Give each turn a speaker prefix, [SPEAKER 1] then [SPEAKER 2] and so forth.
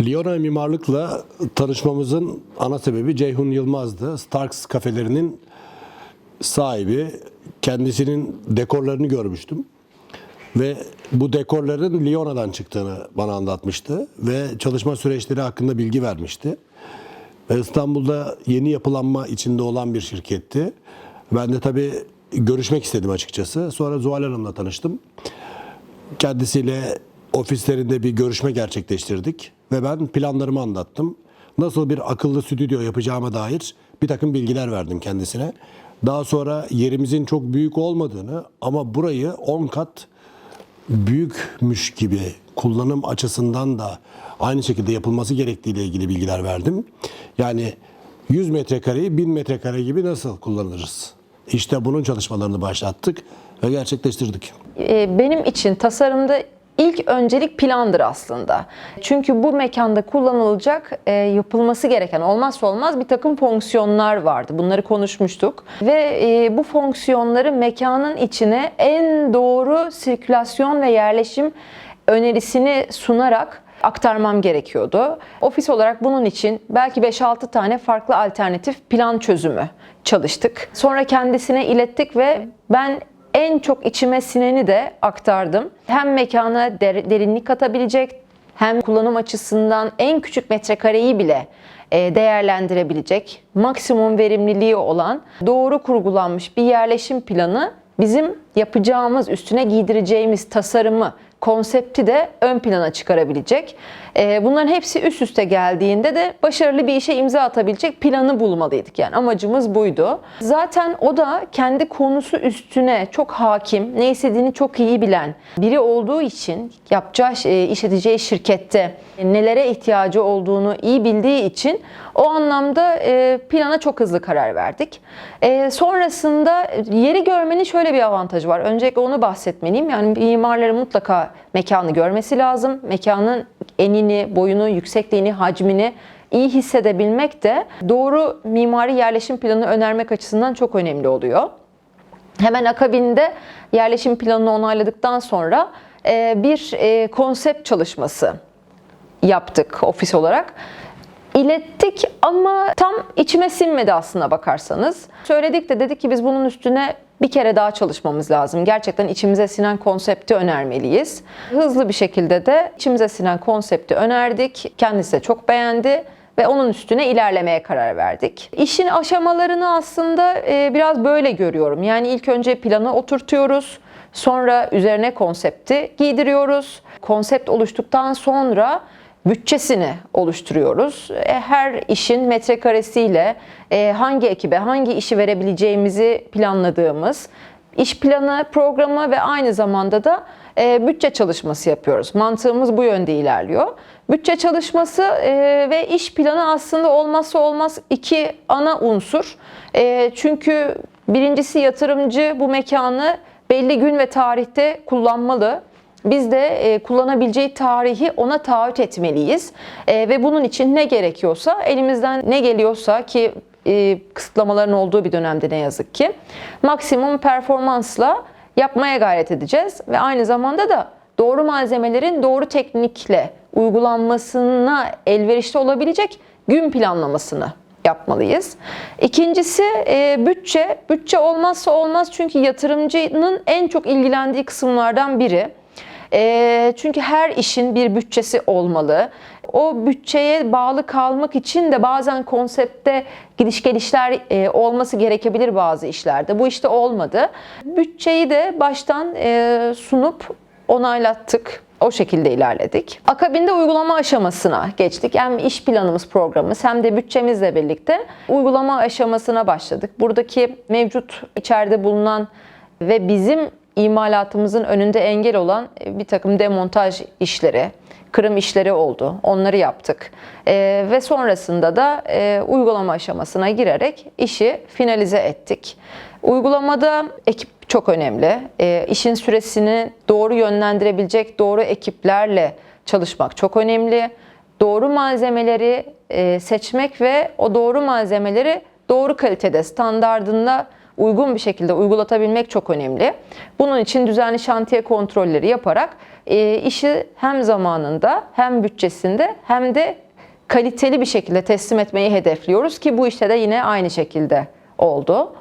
[SPEAKER 1] Liona Mimarlık'la tanışmamızın ana sebebi Ceyhun Yılmaz'dı. Starks kafelerinin sahibi. Kendisinin dekorlarını görmüştüm. Ve bu dekorların Liona'dan çıktığını bana anlatmıştı. Ve çalışma süreçleri hakkında bilgi vermişti. Ve İstanbul'da yeni yapılanma içinde olan bir şirketti. Ben de tabii görüşmek istedim açıkçası. Sonra Zuhal Hanım'la tanıştım. Kendisiyle ofislerinde bir görüşme gerçekleştirdik ve ben planlarımı anlattım. Nasıl bir akıllı stüdyo yapacağıma dair bir takım bilgiler verdim kendisine. Daha sonra yerimizin çok büyük olmadığını ama burayı 10 kat büyükmüş gibi kullanım açısından da aynı şekilde yapılması gerektiğiyle ilgili bilgiler verdim. Yani 100 metrekareyi 1000 metrekare gibi nasıl kullanırız? İşte bunun çalışmalarını başlattık ve gerçekleştirdik.
[SPEAKER 2] E, benim için tasarımda ilk öncelik plandır aslında. Çünkü bu mekanda kullanılacak, e, yapılması gereken olmazsa olmaz bir takım fonksiyonlar vardı. Bunları konuşmuştuk. Ve e, bu fonksiyonları mekanın içine en doğru sirkülasyon ve yerleşim önerisini sunarak aktarmam gerekiyordu. Ofis olarak bunun için belki 5-6 tane farklı alternatif plan çözümü çalıştık. Sonra kendisine ilettik ve ben en çok içime sineni de aktardım. Hem mekana der- derinlik katabilecek, hem kullanım açısından en küçük metrekareyi bile e, değerlendirebilecek, maksimum verimliliği olan doğru kurgulanmış bir yerleşim planı bizim yapacağımız, üstüne giydireceğimiz tasarımı, konsepti de ön plana çıkarabilecek. E, Bunların hepsi üst üste geldiğinde de başarılı bir işe imza atabilecek planı bulmalıydık. Yani amacımız buydu. Zaten o da kendi konusu üstüne çok hakim, ne istediğini çok iyi bilen biri olduğu için yapacağı, e, iş edeceği şirkette nelere ihtiyacı olduğunu iyi bildiği için o anlamda e, plana çok hızlı karar verdik. E, Sonrasında yeri görmenin şöyle bir avantajı var. Öncelikle onu bahsetmeliyim. Yani mimarların mutlaka mekanı görmesi lazım. Mekanın enini, boyunu, yüksekliğini, hacmini iyi hissedebilmek de doğru mimari yerleşim planı önermek açısından çok önemli oluyor. Hemen akabinde yerleşim planını onayladıktan sonra e, bir e, konsept çalışması yaptık ofis olarak. İlettik ama tam içime sinmedi aslına bakarsanız. Söyledik de dedik ki biz bunun üstüne bir kere daha çalışmamız lazım. Gerçekten içimize sinen konsepti önermeliyiz. Hızlı bir şekilde de içimize sinen konsepti önerdik. Kendisi de çok beğendi ve onun üstüne ilerlemeye karar verdik. İşin aşamalarını aslında e, biraz böyle görüyorum. Yani ilk önce planı oturtuyoruz. Sonra üzerine konsepti giydiriyoruz. Konsept oluştuktan sonra bütçesini oluşturuyoruz. E, Her işin metrekaresiyle e, hangi ekibe hangi işi verebileceğimizi planladığımız iş planı, programı ve aynı zamanda da e, bütçe çalışması yapıyoruz. Mantığımız bu yönde ilerliyor. Bütçe çalışması ve iş planı aslında olmazsa olmaz iki ana unsur. Çünkü birincisi yatırımcı bu mekanı belli gün ve tarihte kullanmalı. Biz de e, kullanabileceği tarihi ona taahhüt etmeliyiz. E, ve bunun için ne gerekiyorsa, elimizden ne geliyorsa ki e, kısıtlamaların olduğu bir dönemde ne yazık ki maksimum performansla yapmaya gayret edeceğiz ve aynı zamanda da doğru malzemelerin doğru teknikle uygulanmasına elverişli olabilecek gün planlamasını yapmalıyız. İkincisi e, bütçe. Bütçe olmazsa olmaz çünkü yatırımcının en çok ilgilendiği kısımlardan biri. Çünkü her işin bir bütçesi olmalı. O bütçeye bağlı kalmak için de bazen konsepte gidiş gelişler e, olması gerekebilir bazı işlerde. Bu işte olmadı. Bütçeyi de baştan e, sunup onaylattık. O şekilde ilerledik. Akabinde uygulama aşamasına geçtik. Hem iş planımız programımız hem de bütçemizle birlikte uygulama aşamasına başladık. Buradaki mevcut içeride bulunan ve bizim imalatımızın önünde engel olan bir takım demontaj işleri, kırım işleri oldu. Onları yaptık. Ee, ve sonrasında da e, uygulama aşamasına girerek işi finalize ettik. Uygulamada ekip çok önemli. E, işin süresini doğru yönlendirebilecek doğru ekiplerle çalışmak çok önemli. Doğru malzemeleri e, seçmek ve o doğru malzemeleri doğru kalitede, standardında uygun bir şekilde uygulatabilmek çok önemli. Bunun için düzenli şantiye kontrolleri yaparak e, işi hem zamanında hem bütçesinde hem de kaliteli bir şekilde teslim etmeyi hedefliyoruz ki bu işte de yine aynı şekilde oldu.